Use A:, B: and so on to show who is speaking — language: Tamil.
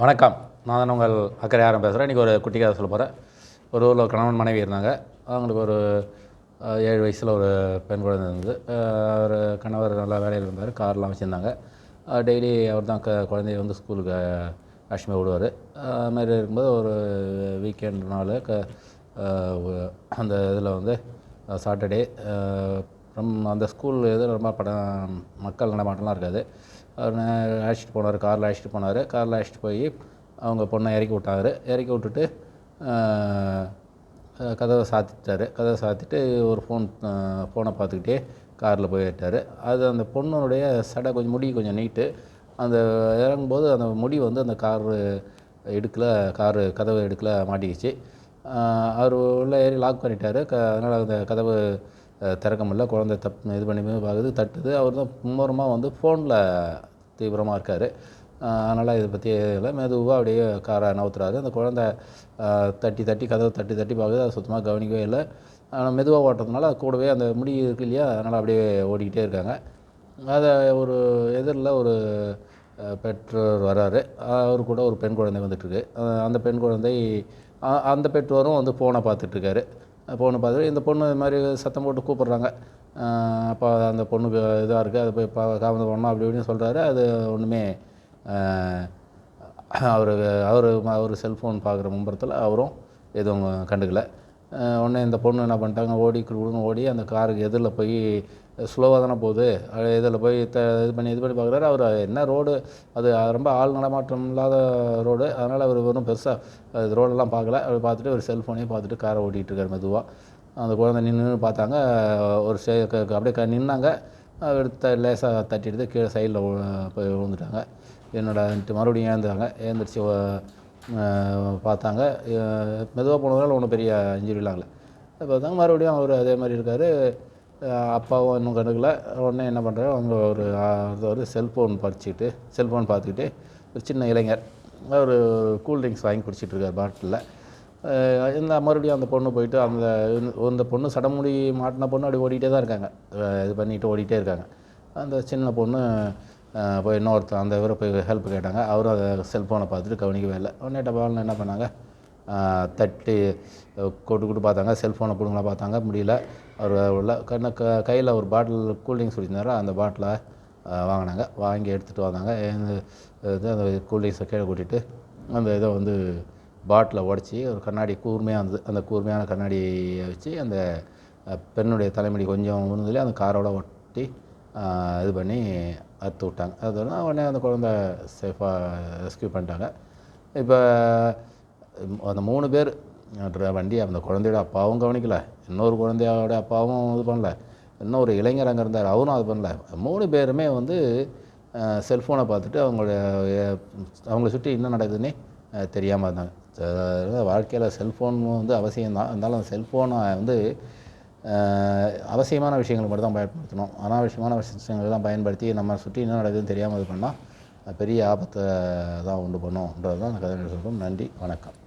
A: வணக்கம். நான் தான் உங்கள் அக்கறை யாரும் பேசுகிறேன் இன்றைக்கி ஒரு குட்டி கதை சொல்ல போகிறேன் ஒரு ஊரில் ஒரு கணவன் மனைவி இருந்தாங்க. அவங்களுக்கு ஒரு ஏழு வயசில் ஒரு பெண் குழந்தை இருந்தது. அவர் கணவர் நல்லா வேலையில் இருந்தார். கார்லாம் வச்சுருந்தாங்க. டெய்லி அவர் தான் க குழந்தைய வந்து ஸ்கூலுக்கு அஷ்மி விடுவார். அதுமாதிரி இருக்கும்போது ஒரு வீக்கெண்ட் நாள் க அந்த இதில் வந்து சாட்டர்டே ரொம்ப அந்த ஸ்கூல் எதுவும் ரொம்ப படம் மக்கள் நடமாட்டம்லாம் இருக்காது. அவர் அழைச்சிட்டு போனார் காரில் அழைச்சிட்டு போனார். காரில் அழைச்சிட்டு போய் அவங்க பொண்ணை இறக்கி விட்டார். இறக்கி விட்டுட்டு கதவை சாத்திட்டார். கதவை சாத்திட்டு ஒரு ஃபோன் ஃபோனை பார்த்துக்கிட்டே காரில் போயிட்டார். அது அந்த பொண்ணுடைய சடை கொஞ்சம் முடி கொஞ்சம் நீட்டு அந்த இறங்கும்போது அந்த முடி வந்து அந்த காரு இடுக்கில் காரு கதவு இடுக்கில் மாட்டிக்கிச்சு. அவர் உள்ளே ஏறி லாக் பண்ணிட்டார். க அதனால் அந்த கதவு திறக்க முடியல குழந்தை தப் இது பண்ணி பார்க்குது தட்டுது. அவர் தான் மும்முரமாக வந்து ஃபோனில் தீவிரமாக இருக்கார். அதனால் இதை பற்றி இல்லை. மெதுவாக அப்படியே காரை நவுத்துறாரு. அந்த குழந்தை தட்டி தட்டி கதவை தட்டி தட்டி பார்க்குது அதை சுத்தமாக கவனிக்கவே இல்லை. ஆனால் மெதுவாக ஓட்டுறதுனால அது கூடவே அந்த முடி இருக்கு இல்லையா அதனால் அப்படியே ஓடிக்கிட்டே இருக்காங்க. அதை ஒரு எதிரில் ஒரு பெற்றோர் வராரு. அவர் கூட ஒரு பெண் குழந்தை வந்துட்டுருக்கு அந்த பெண் குழந்தை அந்த பெற்றோரும் வந்து ஃபோனை பார்த்துட்ருக்காரு ஃபோனை பார்த்துட்டு இந்த பொண்ணு இது மாதிரி சத்தம் போட்டு கூப்பிட்றாங்க. அப்போ அந்த பொண்ணு இதாக இருக்குது அதை போய் பா காமந்து பண்ணோம் அப்படி இப்படின்னு சொல்கிறாரு அது ஒன்றுமே அவர் அவர் அவர் செல்ஃபோன் பார்க்குற மும்பரத்தில் அவரும் எதுவும் கண்டுக்கலை. உடனே இந்த பொண்ணு என்ன பண்ணிட்டாங்க? ஓடி குடுன்னு ஓடி அந்த காருக்கு எதிரில் போய் ஸ்லோவாக தானே போகுது. இதில் போய் த இது பண்ணி இது பண்ணி பார்க்குறாரு. அவர் என்ன ரோடு அது ரொம்ப ஆள் நடமாட்டம் இல்லாத ரோடு. அதனால் அவர் வெறும் பெருசாக அது ரோடெல்லாம் பார்க்கல. அவர் பார்த்துட்டு ஒரு செல்ஃபோனையும் பார்த்துட்டு காரை ஓட்டிகிட்டு இருக்கார் மெதுவாக அந்த குழந்தை நின்று பார்த்தாங்க. ஒரு சே க- க- அப்படியே க நின்னாங்க. எடுத்த லேசாக தட்டிட்டு கீழே சைடில் போய் விழுந்துட்டாங்க. என்னோட மறுபடியும் ஏந்துறாங்க. ஏந்திரிச்சு பார்த்தாங்க. மெதுவாக போனதால ஒன்றும் பெரிய இன்ஜுரிலாம் இல்லை பார்த்தாங்க மறுபடியும் அவர் அதே மாதிரி இருக்கார். அப்பாவும் இன்னும் கண்டுக்கல. உடனே என்ன பண்ணுறாரு அவங்க ஒரு ஒரு செல்ஃபோன் படிச்சுட்டு செல்ஃபோன் பார்த்துக்கிட்டு ஒரு சின்ன இளைஞர் ஒரு கூல்ட்ரிங்க்ஸ் வாங்கி குடிச்சிட்டு இருக்கார் பாட்டிலில். இந்த மறுபடியும் அந்த பொண்ணு போயிட்டு அந்த இந்த பொண்ணு சடமுடி மாட்டின பொண்ணு அப்படி ஓடிட்டே தான் இருக்காங்க. இது பண்ணிட்டு ஓடிட்டே இருக்காங்க. அந்த சின்ன பொண்ணு போய் இன்னொருத்தர் அந்த இவரை போய் ஹெல்ப் கேட்டாங்க. அவரும் அதை செல்ஃபோனை பார்த்துட்டு கவனிக்கவே இல்லை. உடனே டபால்னு என்ன பண்ணாங்க? தட்டி கொட்டு கொட்டு பார்த்தாங்க. செல்ஃபோனை பிடுங்களா பார்த்தாங்க. முடியல. அவர் உள்ள கண்ண க கையில் ஒரு பாட்டில் கூல்ட்ரிங்க்ஸ் குடிச்சிருந்தாரு அந்த பாட்டிலை வாங்கினாங்க. வாங்கி எடுத்துகிட்டு வந்தாங்க. இது அந்த கூல்ட்ரிங்க்ஸை கீழே கூட்டிட்டு அந்த இதை வந்து பாட்டிலை உடச்சி ஒரு கண்ணாடி கூர்மையாக இருந்தது. அந்த கூர்மையான கண்ணாடியை வச்சு அந்த பெண்ணுடைய தலைமுடி கொஞ்சம் விழுந்ததுலேயே அந்த காரோட ஒட்டி இது பண்ணி அறுத்து விட்டாங்க. அது உடனே அந்த குழந்தை சேஃபாக ரெஸ்க்யூ பண்ணிட்டாங்க. இப்போ அந்த மூணு பேர் வண்டி அந்த குழந்தையோட அப்பாவும் கவனிக்கலை. இன்னொரு குழந்தையோட அப்பாவும் இது பண்ணல. இன்னொரு இளைஞர் அங்கே இருந்தார் அவரும் அது பண்ணல. மூணு பேருமே வந்து செல்ஃபோனை பார்த்துட்டு அவங்களுடைய அவங்கள சுற்றி என்ன நடக்குதுன்னே தெரியாமல் இருந்தாங்க. வாழ்க்கையில் செல்ஃபோன் வந்து அவசியம்தான் இருந்தாலும் அந்த செல்ஃபோனை வந்து அவசியமான விஷயங்கள் மட்டும் தான் பயன்படுத்தணும். அனாவசியமான விஷயங்கள்லாம் பயன்படுத்தி நம்ம சுற்றி என்ன நடக்குதுன்னு தெரியாமல் இது பண்ணால் பெரிய ஆபத்தை தான் உண்டு பண்ணும்ன்றது தான் அந்த கதை சொல்கிறோம் நன்றி வணக்கம்.